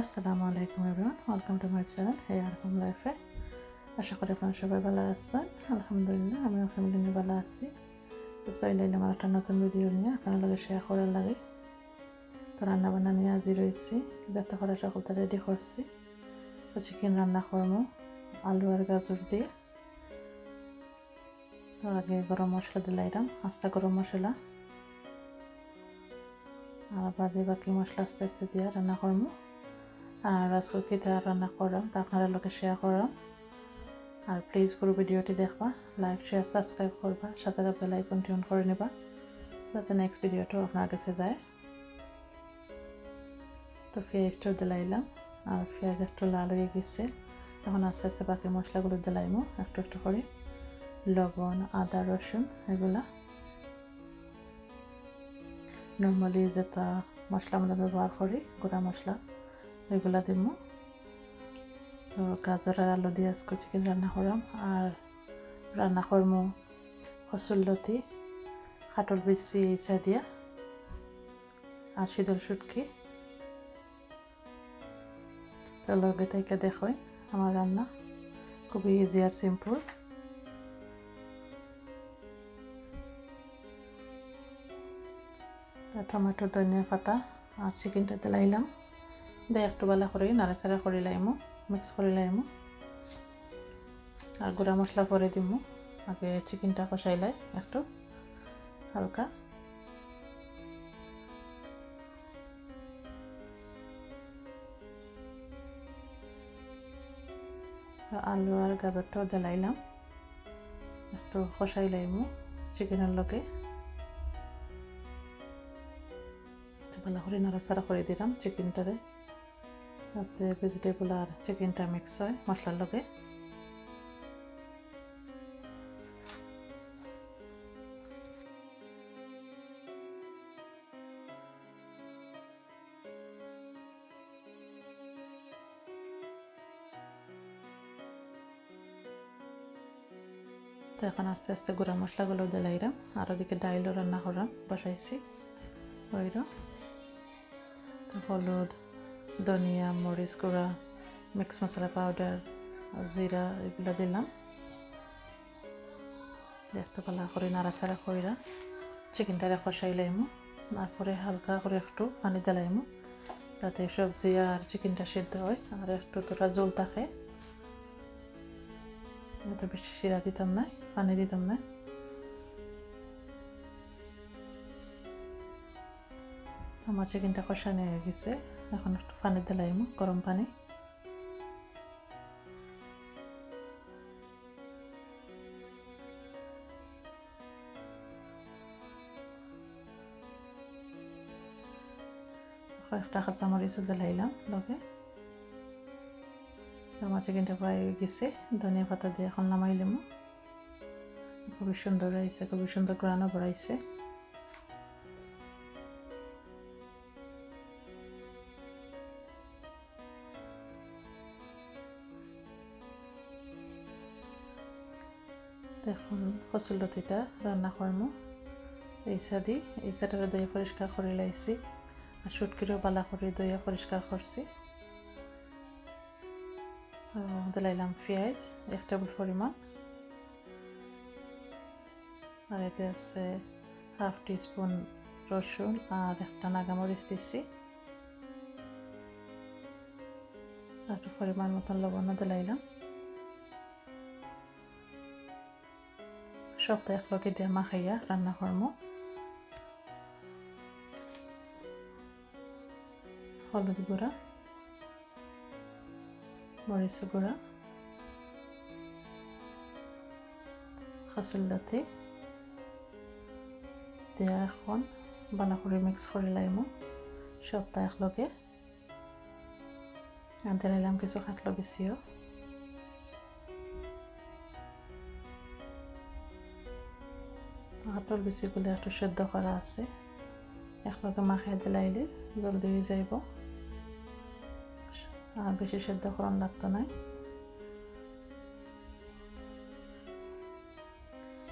আসসালামু আলাইকুম everyone welcome to my channel হে আর হোম লাইফে আশা করি আপনারা সবাই ভালো আছেন। আলহামদুলিল্লাহ, আমিও ফ্যামিলি নিয়ে ভালো আছি। তো চাইলে আমার একটা নতুন ভিডিও নিয়ে আপনার লগে শেয়ার করার লাগে। তো রান্না বান্না নিয়ে আজি রয়েছি। যাতে করে সকলটা রেডি করছি। তো চিকেন রান্না করব, আলু আর গাজর দিয়ে। তো আগে গরম মশলা দিলাইলাম আস্তা গরম মশলা। আর বাদে বাকি মশলা আস্তে আস্তে দিয়ে রান্না করব। আর আজকে কিতা রান্না করলাম তা আপনারা লোকে শেয়ার করলাম আর প্লিজ পুরো ভিডিওটি দেখবা লাইক শেয়ার সাবস্ক্রাইব করবা, সাথে বেল আইকনটি অন করে নেবা, যাতে নেক্সট ভিডিওটাও আপনার কাছে যায়। তো পেঁয়াজটাও দিলাইলাম, আর পেঁয়াজ একটু লাল হয়ে গেছে। এখন আস্তে আস্তে বাকি মশলাগুলো দিলাইমো, একটু একটু করে। লবণ, আদা, রসুন, এগুলা। নর্মালি যেটা মশলা আমরা ব্যবহার করি, গুঁড়া মশলা। এগুলা দিব তো গাজর আর আলু দিয়ে আজকে চিকেন রান্না করাম আর রান্না করমু লতি খাটর বেশি ইসা দিয়া আর শীতল সুটকি তো লগে থেকে দেখো আমার রান্না। খুবই ইজি আর সিম্পল টমেটো, ধনিয়া পাতা আর চিকেনটা দিলাইলাম দিয়ে একটু বেলা করে নাড়াচাড়া করে লাইমো মিক্স করে লাইমো। আর গুঁড়া মশলা পরে দিব আগে চিকেনটা কষাই লাই একটু, হালকা। আলু আর গাজরটাও দিলাইলাম। একটু কষাই লাইমো চিকেনের লগে। ভালো করে নাড়াচাড়া করে দিলাম চিকেনটারে। যাতে ভেজিটেবল আর চিকেনটা মিক্স হয় মশলার লগে। তো এখন আস্তে আস্তে গুঁড়া মশলাগুলো দিলাইরাম আর ওদিকে ডাইলও রান্না করাম বসাইছি। ওইরও। হলুদ ধনিয়া, মরিচ গুঁড়া, মিক্স মশলা পাউডার জিরা এগুলো দিলাম। একটু পালা করে নাড়াচাড়া কইরা চিকেনটারে কষাই লাইমু। তারপরে হালকা করে একটু পানি দিলাইমু যাতে সবজি আর চিকেনটা সিদ্ধ হয়। আর একটু তোরা জল থাকে। এত বেশি শিরা দিতাম না, পানি দিতাম না। আমার চিকেনটা কষানো হয়ে গেছে। এখন একটু পানি দিলাইমু গরম পানি। কয়েকটা কাঁচামরিচও দিলাইলাম লগে। আমার চিকেনটা প্রায় গেছে। ধনিয়া পাতা দিয়ে এখন নামাইলাম খুবই সুন্দর হয়েছে, খুবই সুন্দর গ্রানও বাড়াইছে। এখন কচুলতিটা রান্না করমু। এই সাদি এই সাটারে দইয়া পরিষ্কার করে লাইছি আর সুটকিরও বালা করে দইয়া পরিষ্কার করছি। দিলাইলাম পেঁয়াজ, এক টেবিল পরিমাণ। আর এতে আছে হাফ টিস্পুন রসুন আর একটা নাগামরিচ দিচ্ছি একটু পরিমাণ মতন লবণও দিলাইলাম। সবটা একলগে দিয়ে মাখাইয়া রান্না করবো হলুদ গুঁড়া মরিচ গুঁড়া খাসুল্লাতি দিয়া এখন বালা করে মিক্স করে লাইমো সবটা একলগে আর দিলাইলাম কিছু খাটলো বেশিও হাটল বেশিগুলো একটু সেদ্ধ করা আছে। একলগে মাখাই দিলাইলে জলদি হয়ে যাইব। আর বেশি সেদ্ধ করণ লাগতো না।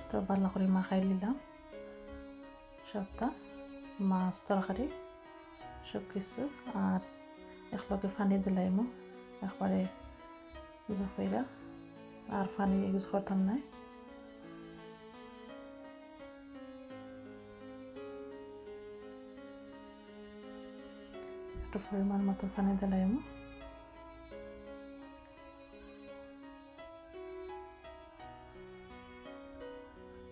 তো ভালো করে মাখাই নিলাম। সবটা, মাছ, তরকারি সব কিছু আর একলগে পানি দিলাইমু একবারে জফাইরা আর পানি ইউজ করতাম না। একটু পরিমাণ মতো পানি দিলাইমু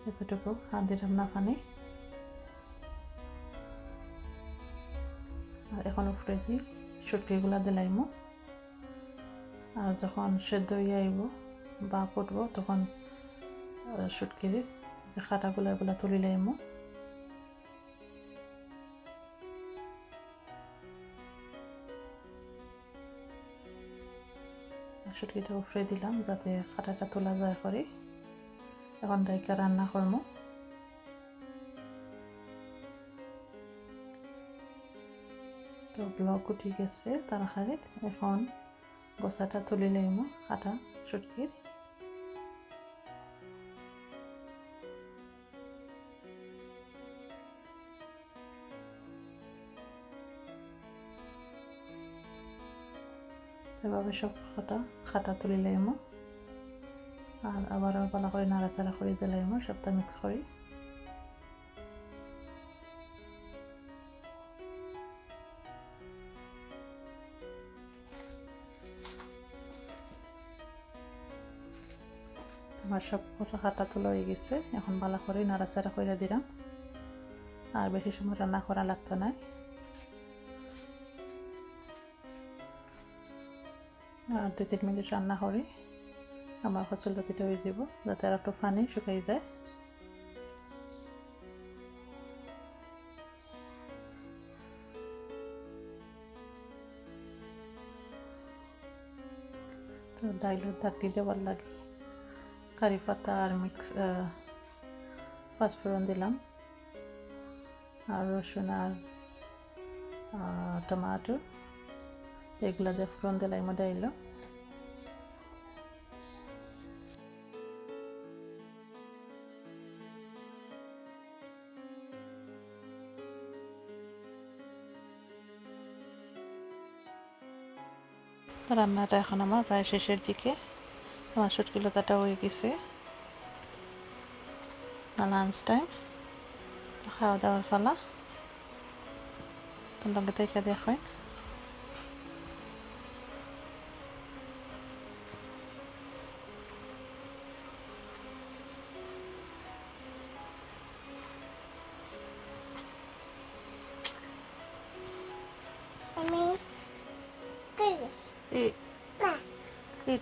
এতটুকু আর দিলাম না পানি। আর এখন উপরে দিই সুটকিগুলো দিলাইমু আর যখন সেদ্ধ হয়ে আইব বা ফুটবো, তখন সুটকির যে খাটাগুলো, এগুলো তুলি লাইমু সুটকিটা উফরে দিলাম যাতে খাটাটা তোলা যায় করে। এখন ডাইকা রান্না করব। তো ব্লকও ঠিক আছে তার হারিত এখন গোসাটা তুলি লাইমু খাটা, সুটকির। এভাবে সব খাটা খাতা তুলি লাইমু। আর আবার ভালো করে নাড়াচাড়া করে দিলাইমু সবটা মিক্স করি। তোমার সব খাটা তোলা হয়ে গেছে, এখন ভালো করে নাড়াচাড়া করে দিলাম। আর বেশি সময় রান্না করা লাগতো না। দুই তিন মিনিট রান্না করি আমার ফসলতিটা হয়ে যাব, যাতে আর একটু পানি শুকাই যায়। তো ডাইলুর দাগটি দেওয়ার লাগে কারি পাতা আর মিক্স পাঁচফোড়ন দিলাম। আর রসুন আর টমাটো। এগুলো দিয়ে ফোড়ন দিলাম ডাইলো রান্নাটা এখন আমার প্রায় শেষের দিকে। আমার শুটকি লতাটা হয়ে গেছে। লাঞ্চ টাইম খাওয়া দাওয়ার ফালা তোমাকে থেকে দেখেন Eat,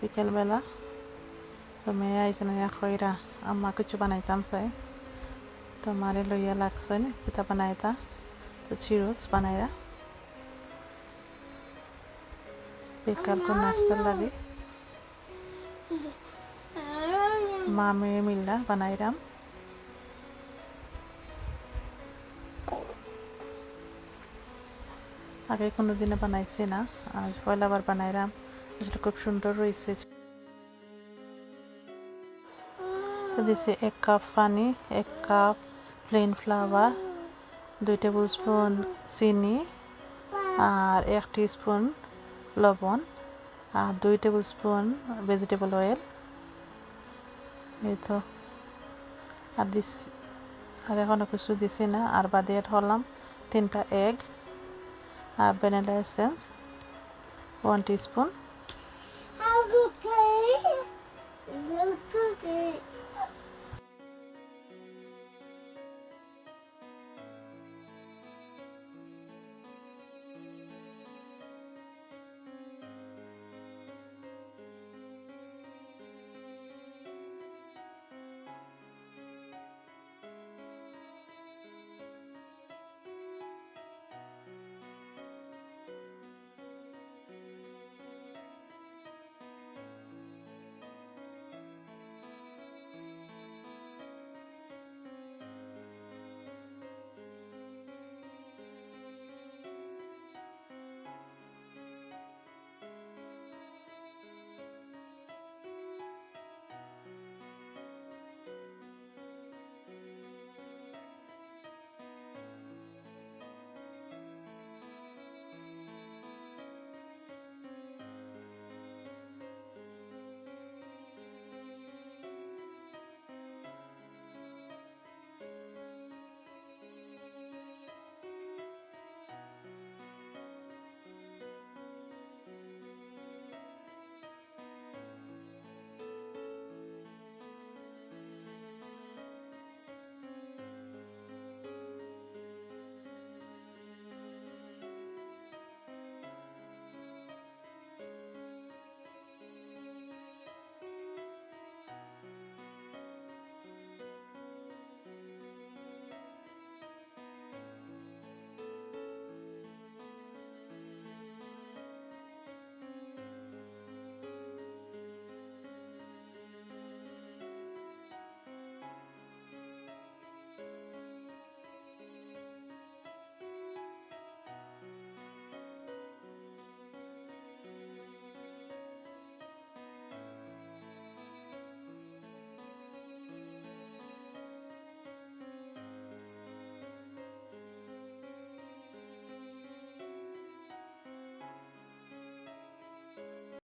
বিকেলবেলা। তো মেয়ে আইসে না খৈরা আম্মা কিছু বানাইতাম চাই। তো মারে লইয়া লাগছে পিঠা বানাইতা তো চিরোস বানাইরা। বিকাল করে নাস্তার লাগে। মা মেয়ে মিল্লা বানাইরাম। আগে কোনো দিনে বানাইছি না, আজ পয়লাবার বানাইরাম। যেটা খুব সুন্দর রয়েছে। দিছে এক কাপ পানি এক কাপ প্লেন ফ্লাওয়ার দুই টেবিল স্পুন চিনি আর এক স্পুন লবণ আর দুই টেবিল স্পুন ভেজিটেবল অয়েল এই তো। আর দিস আর এখনও কিছু দিছি না। আর বাদে এড হলাম তিনটা egg R vanilla essence one teaspoon Okay. at